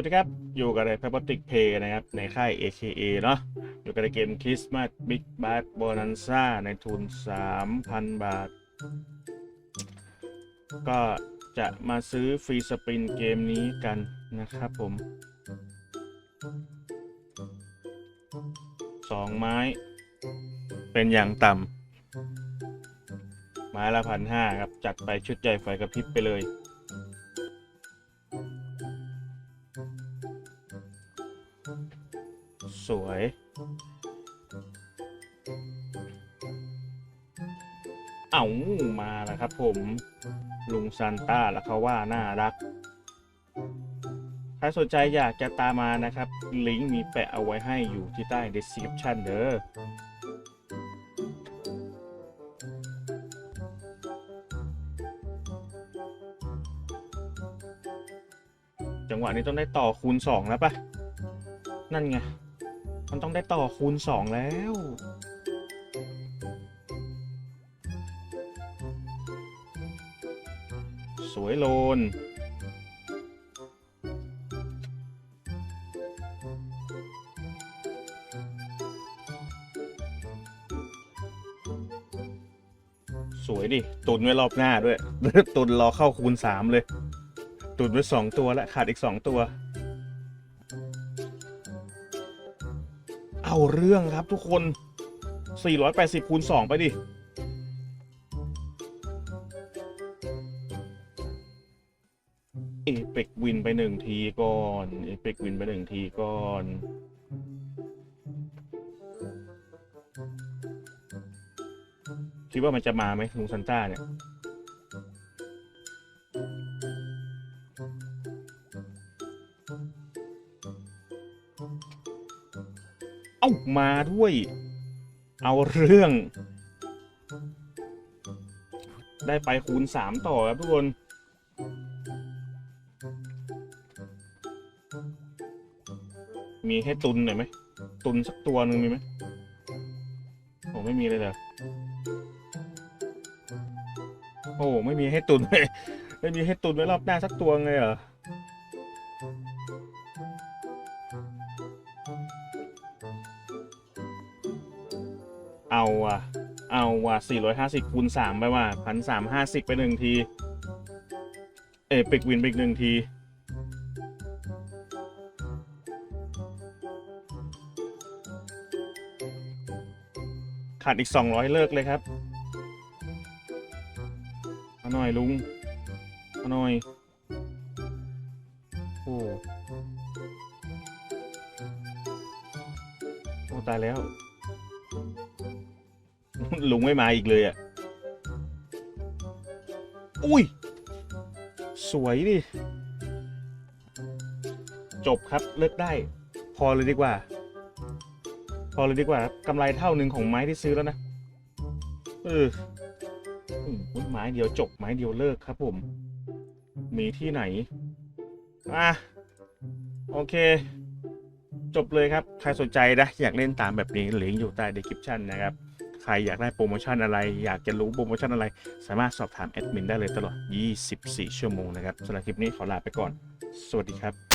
วัสดีครับ อยู่กับใน p a p a t i c Play นะครับ ในค่าย AKA เนาะอยู่กับในเกม Christmas Big Bad Bonanza ในทุน 3,000 บาท ก็จะมาซื้อฟรีสปินเกมนี้กันนะครับผมสองไม้ เป็นอย่างต่ำไม้ละพันห้าครับ จัดไปชุดใหญ่ไฟกระพริบไปเลย สวย เอามาแล้วครับผม ลุงซันต้าแล้วเขาว่าน่ารักใครสนใจอยากจะตามมานะครับ ลิงก์มีแปะเอาไว้ให้อยู่ที่ใต้ description เด้อจังหวะนี้ต้องได้ต่อคูณสองแล้วปะนั่นไง มันต้องได้ต่อคูณสองแล้ว สวยโลน สวยดิ ตุนไว้รอบหน้าด้วย ตุนรอเข้าคูณสามเลย ตุนไว้สองตัวและขาดอีกสองตัว เอาเรื่องครับทุกคน 480คูณ2ไปดิ เอเปกวินไปหนึ่งทีก่อน เอเปกวินไปหนึ่งทีก่อนคิดว่ามันจะมาไหมลุงซันต้าเนี่ยามาด้วย เอาเรื่อง ได้ไปคูณสามต่อครับทุกคน มีให้ตุนหน่อยไหม ตุนสักตัวหนึ่งมีไหมโอ้ไม่มีเลยเหรอโอ้ไม่มีให้ตุนเลย ไม่มีให้ตุนไว้รอบหน้าสักตัวเลยเหรอ เอาว่ะเอาว่ะ450คูณ3ไปว่ะพันสามห้าสิบไปหนึ่งที เอปิกวินไปอีกหนึ่งที ขาดอีก 200 เลิกเลยครับเอาหน่อยลุงเอาหน่อย โอ้โอ้ตายแล้ว ลุงไม่มาอีกเลยอะ อุ้ย สวยดิ จบครับเลิกได้ พอเลยดีกว่า พอเลยดีกว่าครับกำไรเท่าหนึ่งของไม้ที่ซื้อแล้วนะ เอออืมไม้เดียวจบไม้เดียวเลิกครับผม มีที่ไหน อะ โอเค จบเลยครับ ใครสนใจนะ อยากเล่นตามแบบนี้ลิงก์อยู่ใต้ description นะครับใค รอยากได้โปรโมชั่นอะไร อยากจะรู้โปรโมชั่นอะไร สามารถสอบถามแอดมินได้เลยตลอด 24 ชั่วโมงนะครับสำหรับคลิปนี้ขอลาไปก่อน สวัสดีครับ